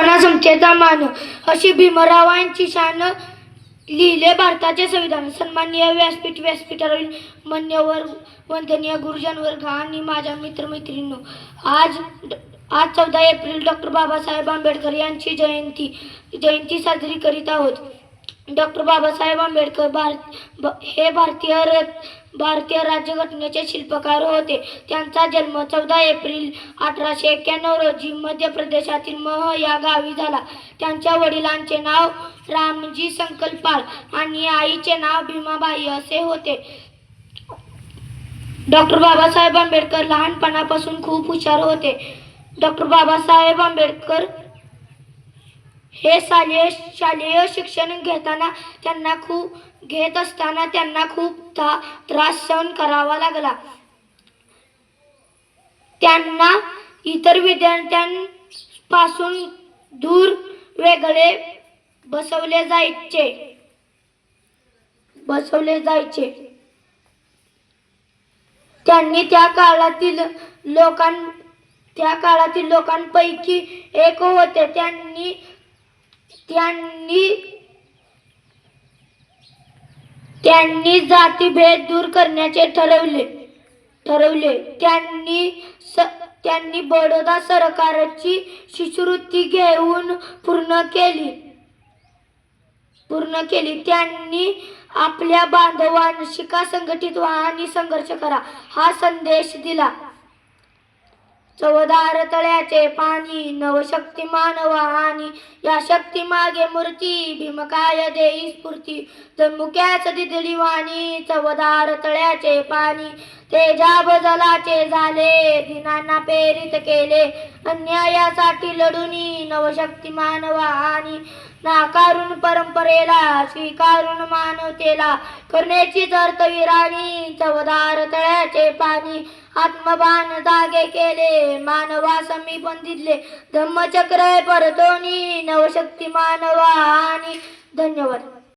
मना समतेचा मान अशी भीमरावांची शान लिहिले भारताचे संविधान सन्माननीय व्यासपीठ व्यासपीठावरील मान्यवर वंदनीय गुरुजन वर्ग आणि माझ्या मित्रमैत्रिणींनो आज आज चौदा एप्रिल डॉक्टर बाबासाहेब आंबेडकर यांची जयंती जयंती साजरी करीत आहोत. डॉक्टर बाबासाहेब आंबेडकर भारत हे भारतीय र भारतीय राज्यघटनेचे शिल्पकार होते. त्यांचा जन्म चौदा एप्रिल अठराशे एक्क्याण्णव रोजी मध्य प्रदेशातील मह या गावी झाला. त्यांच्या वडिलांचे नाव रामजी संकल्पाल आणि आईचे नाव भीमाबाई असे होते. डॉक्टर बाबासाहेब आंबेडकर लहानपणापासून खूप हुशार होते. डॉक्टर बाबासाहेब आंबेडकर हे शालेय शालेय शिक्षण घेताना त्यांना खूप घेत असताना त्यांना खूप त्रास सहन करावा लागला. त्यांना इतर विद्यार्थ्यांपासून दूर वेगळे बसवले जायचे. बसवले जायचे. त्यांनी त्या काळातील लोकां त्या काळातील लोकांपैकी एक होते. त्यांनी त्यांनी त्यांनी जातीभेद दूर करण्याचे ठरवले. ठरवले. त्यांनी स त्यांनी बडोदा सरकारची शिष्यवृत्ती घेऊन पूर्ण केली. पूर्ण केली. त्यांनी आपल्या बांधवांशिका संघटित व्हा आणि संघर्ष करा. हा संदेश दिला. चवदार तळ्याचे पाणी नवशक्ती मानव आणि या शक्ती मागे मूर्ती भीमकाय देई स्फूर्ती. जमुक्याच दिदली वाणी चवदार तळ्याचे पाणी. तेजाब जलाचे झाले दिनांना प्रेरित केले. अन्यायासाठी लढूनी नवशक्ती मानवा आणि नाकारून परंपरेला स्वीकारून मानवतेला. करण्याची विराणी चवदार तळ्याचे पाणी आत्मबान जागे केले मानवा समीपन दिले धम्मचक्र परतोनी नवशक्ती मानवा आणि धन्यवाद.